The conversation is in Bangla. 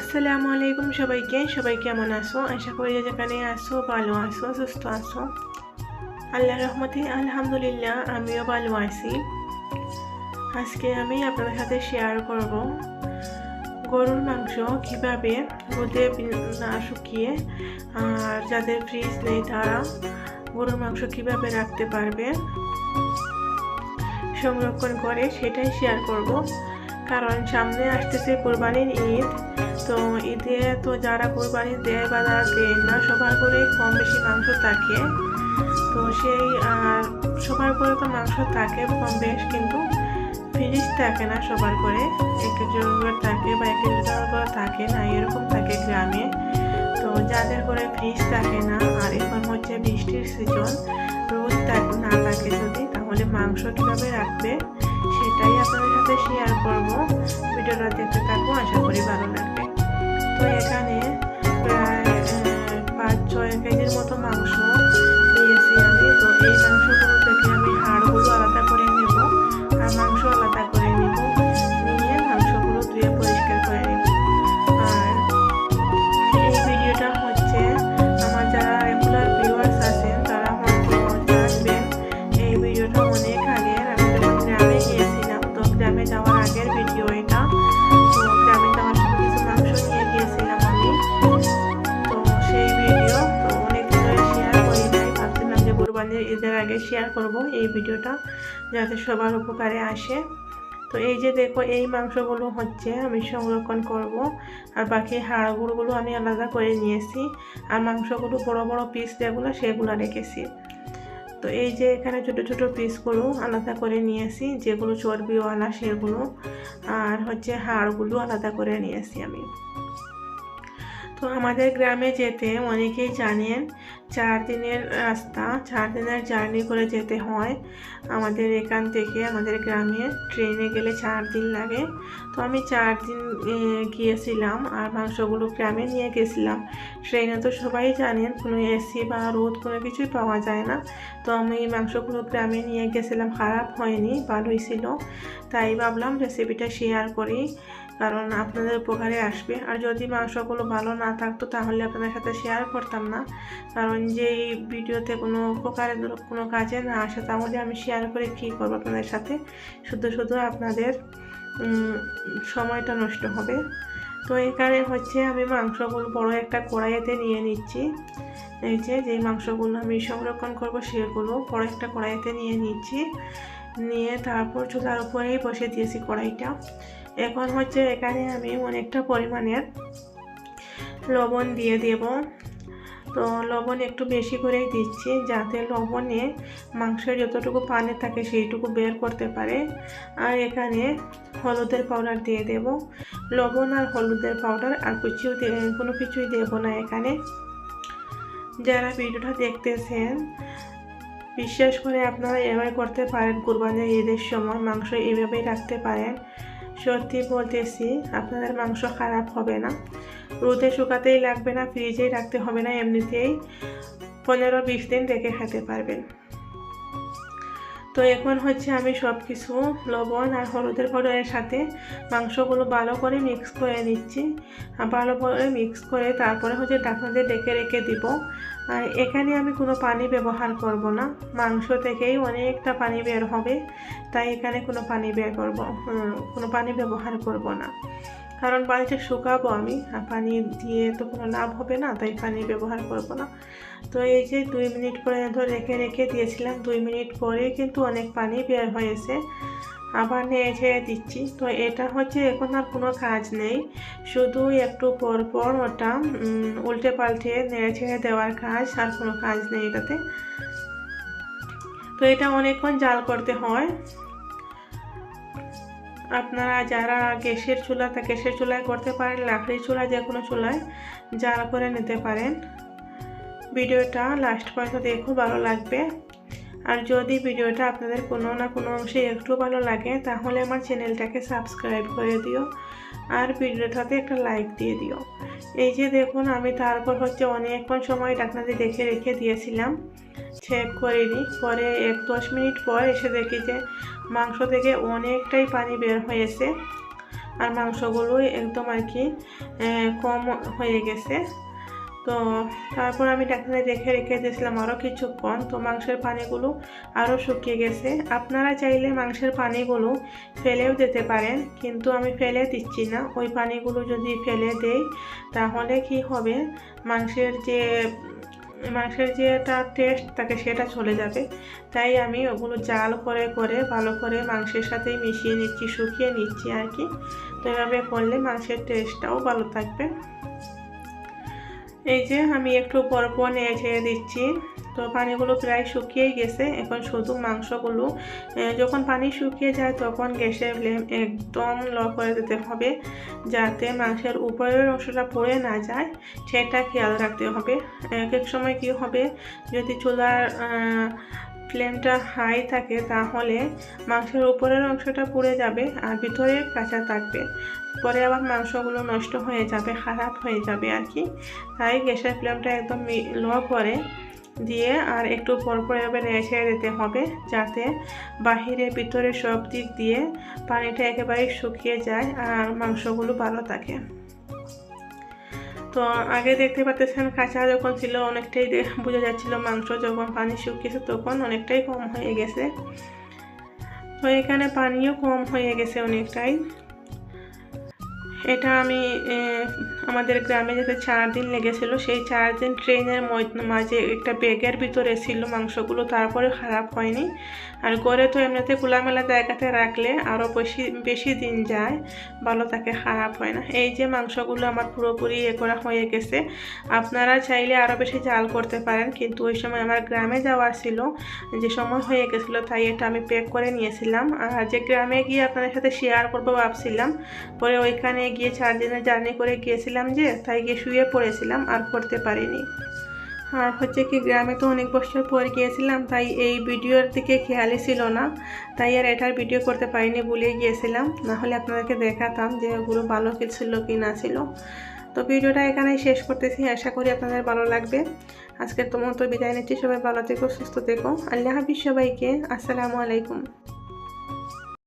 আসসালামু আলাইকুম সবাইকে। সবাই কেমন আছো? আশা করি যেখানে আসো ভালো আছো, সুস্থ আছো। আল্লাহ রহমতে আলহামদুলিল্লাহ, আমিও ভালো আছি। আজকে আমি আপনাদের সাথে শেয়ার করব গরুর মাংস কীভাবে রোদে না শুকিয়ে, আর যাদের ফ্রিজ নেই তারা গরুর মাংস কীভাবে রাখতে পারবে, সংরক্ষণ করে সেটাই শেয়ার করব। কারণ সামনে আসতেছে কোরবানির ঈদ। তো ঈদে তো যারা কোরবানি দেয় বা যারা দেয় না, সবার করে কম বেশি মাংস থাকে। তো সেই সবার করে তো মাংস থাকে, কম বেশ, কিন্তু ফ্রিজ থাকে না সবার করে এক একজন থাকে বা এক একজন থাকে না, এরকম থাকে গ্রামে। তো যাদের করে ফ্রিজ থাকে না, আর এখন হচ্ছে বৃষ্টির সিজন রোদ না থাকে যদি, তাহলে মাংস কীভাবে রাখবে, সেটাই আপনাদের সাথে শেয়ার করব। ভিডিওটা দেখতে থাকব আশা ভিডিওটা অনেক আগের আমি গ্রামে গিয়েছিলাম। তো গ্রামে যাওয়ার আগের ভিডিও এটা। গ্রামে যাওয়ার মাংস নিয়ে গিয়েছিলাম আমি। তো সেই ভিডিও তো শেয়ার করি নাই। ভাবছিলাম যে ঈদের আগে শেয়ার করব এই ভিডিওটা যাতে সবার উপকারে আসে। তো এই যে দেখো, এই মাংসগুলো হচ্ছে আমি সংরক্ষণ করব। আর বাকি হাড়গুলোগুলো আমি আলাদা করে নিয়েছি। আর মাংসগুলো বড় বড় পিস যেগুলো, সেগুলো রেখেছি। তো এই যে এখানে ছোট ছোট পিসগুলো আলাদা করে নিয়েছি, যেগুলো চর্বিওয়ালা সেগুলো, আর হচ্ছে হাড়গুলো আলাদা করে নিয়েছি আমি। তো আমাদের গ্রামে যেতে অনেকেই জানেন, চার দিনের রাস্তা, চার দিনের জার্নি করে যেতে হয়। আমাদের এখান থেকে, আমাদের গ্রামে ট্রেনে গেলে চার দিন লাগে। তো আমি চার দিন গিয়েছিলাম আর মাংসগুলো গ্রামে নিয়ে গেছিলাম। ট্রেনে তো সবাই জানেন, কোনো এসি বা রোদ কোনো কিছুই পাওয়া যায় না। তো আমি মাংসগুলো গ্রামে নিয়ে গেছিলাম, খারাপ হয়নি, ভালোই ছিল। তাই ভাবলাম রেসিপিটা শেয়ার করি। কারণ আপনাদের উপকারে আসবে। আর যদি মাংসগুলো ভালো না থাকতো, তাহলে আপনাদের সাথে শেয়ার করতাম না। কারণ যে এই ভিডিওতে কোনো উপকারে কোনো কাজে না আসে, তাহলে আমি শেয়ার করে কী করব আপনাদের সাথে? শুধু শুধু আপনাদের সময়টা নষ্ট হবে। তো এখানে হচ্ছে আমি মাংসগুলো বড় একটা কড়াইতে নিয়ে নিচ্ছি। এই যে, যেই মাংসগুলো আমি সংরক্ষণ করব সেগুলো বড় একটা কড়াইতে নিয়ে নিচ্ছি। নিয়ে তারপর চুলার উপরেই বসে দিয়েছি কড়াইটা। এখন হচ্ছে এখানে আমি অনেকটা পরিমাণের লবণ দিয়ে দেব। তো লবণ একটু বেশি করেই দিচ্ছি যাতে লবণে মাংসের যতটুকু পানি থাকে সেইটুকু বের করতে পারে। আর এখানে হলুদের পাউডার দিয়ে দেব। লবণ আর হলুদের পাউডার আর কিছু কোনো কিছুই দেব না এখানে। যারা ভিডিওটা দেখতেছেন, বিশ্বাস করে আপনারা এভাবে করতে পারেন। কোরবানির ঈদের সময় মাংস এভাবেই রাখতে পারেন। সত্যি বলতেছি, আপনাদের মাংস খারাপ হবে না। রোদে শুকাতেই লাগবে না, ফ্রিজেই রাখতে হবে না, এমনিতেই পনেরো বিশ দিন রেখে খেতে পারবেন। তো এখন হচ্ছে আমি সব কিছু লবণ আর হলুদের পাউডারের সাথে মাংসগুলো ভালো করে মিক্স করে নিচ্ছি। ভালো করে মিক্স করে তারপরে হচ্ছে ঢাকনাতে ডেকে রেখে দিব। আর এখানে আমি কোনো পানি ব্যবহার করব না। মাংস থেকেই অনেকটা পানি বের হবে। তাই এখানে কোনো পানি বের করব কোনো পানি ব্যবহার করব না। কারণ পানিটা শুকাবো আমি পানি দিয়ে তো কোনো লাভ হবে না, তাই পানি ব্যবহার করব না। তো এই যে দুই মিনিট পর্যন্ত রেখে রেখে দিয়েছিলাম, দুই মিনিট পরে কিন্তু অনেক পানি বের হয়েছে। আবার নেড়ে ছেড়ে দিচ্ছি। তো এটা হচ্ছে এখন আর কোনো কাজ নেই, শুধু একটু পর পর ওটা উল্টে পাল্টে নেড়ে ছেড়ে দেওয়ার কাজ, আর কোনো কাজ নেই এটাতে। তো এটা অনেকক্ষণ জাল করতে হয়। আপনারা যারা গ্যাসের চুলা তা গ্যাসের চুলায় করতে পারেন, লাকড়ির চুলা যে কোনো চুলায় জাল করে নিতে পারেন। ভিডিওটা লাস্ট পর্যন্ত দেখো ভালো লাগবে। আর যদি ভিডিওটা আপনাদের কোনো না কোনো অংশে একটু ভালো লাগে, তাহলে আমার চ্যানেলটাকে সাবস্ক্রাইব করে দিও আর ভিডিওটাতে একটা লাইক দিয়ে দিও। এই যে দেখুন, আমি তারপর হচ্ছে অনেকক্ষণ সময় ডাকনাতে দেখে রেখে দিয়েছিলাম। চেক করিনি পরে এক দশ মিনিট পর এসে দেখি যে মাংস থেকে অনেকটাই পানি বের হয়েছে। আর মাংসগুলো একদম আর কি কম হয়ে গেছে। তো তারপর আমি ডাক্তারে দেখে রেখে দিয়েছিলাম আরও কিছুক্ষণ তো মাংসের পানিগুলো আরও শুকিয়ে গেছে। আপনারা চাইলে মাংসের পানিগুলো ফেলেও দিতে পারেন, কিন্তু আমি ফেলে দিচ্ছি না। ওই পানিগুলো যদি ফেলে দেই, তাহলে কি হবে? মাংসের যে মাংসের যে টেস্ট থাকে, সেটা চলে যাবে। তাই আমি ওগুলো জাল করে করে, ভালো করে মাংসের সাথে মিশিয়ে নিচ্ছি, শুকিয়ে নিচ্ছি আর কি। তো এভাবে করলে মাংসের টেস্টটাও ভালো থাকবে। এই যে আমি একটু পর পর নেড়ে ছেড়ে দিচ্ছি। তো পানিগুলো প্রায় শুকিয়েই গেছে। এখন শুধু মাংসগুলো। যখন পানি শুকিয়ে যায় তখন গ্যাসের ফ্লেম একদম লো করে দিতে হবে, যাতে মাংসের উপরের অংশটা পড়ে না যায়। সেটা খেয়াল রাখতে হবে। এক এক সময় কি হবে? যদি চুলার ফ্লেমটা হাই থাকে তাহলে মাংসের উপরের অংশটা পুড়ে যাবে আর ভিতরে কাঁচা থাকবে। পরে আবার মাংসগুলো নষ্ট হয়ে যাবে, খারাপ হয়ে যাবে আর কি। তাই গ্যাসের ফ্লেমটা একদম লো করে দিয়ে আর একটু পরপর এভাবে রেখে দিতে হবে যাতে বাহিরে ভিতরে সব দিক দিয়ে পানিটা একেবারে শুকিয়ে যায় আর মাংসগুলো ভালো থাকে। তো আগে দেখতে পাচ্ছেন কাঁচা যখন ছিল, অনেকটাই বোঝা যাচ্ছিল মাংস যখন পানি শুকিয়েছে তখন অনেকটাই কম হয়ে গেছে। তো এখানে পানিও কম হয়ে গেছে অনেকটাই। এটা আমি আমাদের গ্রামে যেতে চার দিন লেগেছিল, সেই চার দিন ট্রেনের মাঝে একটা ব্যাগের ভিতরে ছিল মাংসগুলো, তারপরে খারাপ হয়নি। আর ঘরে তো এমনিতে খোলামেলা জায়গাতে রাখলে আরও বেশি বেশি দিন যায়, ভালো তাকে খারাপ হয় না। এই যে মাংসগুলো আমার পুরোপুরি এ করা হয়ে গেছে। আপনারা চাইলে আরও বেশি জাল করতে পারেন, কিন্তু ওই সময় আমার গ্রামে যাওয়ার ছিল, যে সময় হয়ে গেছিল, তাই এটা আমি প্যাক করে নিয়েছিলাম। আর যে গ্রামে গিয়ে আপনাদের সাথে শেয়ার করব ভাবছিলাম, পরে ওইখানে গিয়ে চার দিনের জার্নি করে গিয়েছিলাম যে, তাই গিয়ে শুয়ে পড়েছিলাম, আর করতে পারিনি। আর হচ্ছে কি, গ্রামে তো অনেক বছর পর গিয়েছিলাম, তাই এই ভিডিওর দিকে খেয়ালই ছিল না। তাই আর এটার ভিডিও করতে পারিনি ভুলে গিয়েছিলাম। না হলে আপনাদেরকে দেখাতাম যে ওগুলো ভালো কি ছিল, কি না ছিল। তো ভিডিওটা এখানেই শেষ করতেছি, আশা করি আপনাদের ভালো লাগবে। আজকের তো মতো বিদায় নিচ্ছি, সবাই ভালো থেকো, সুস্থ থেকো। আল্লাহ হাফিজ সবাইকে, আসসালামু আলাইকুম।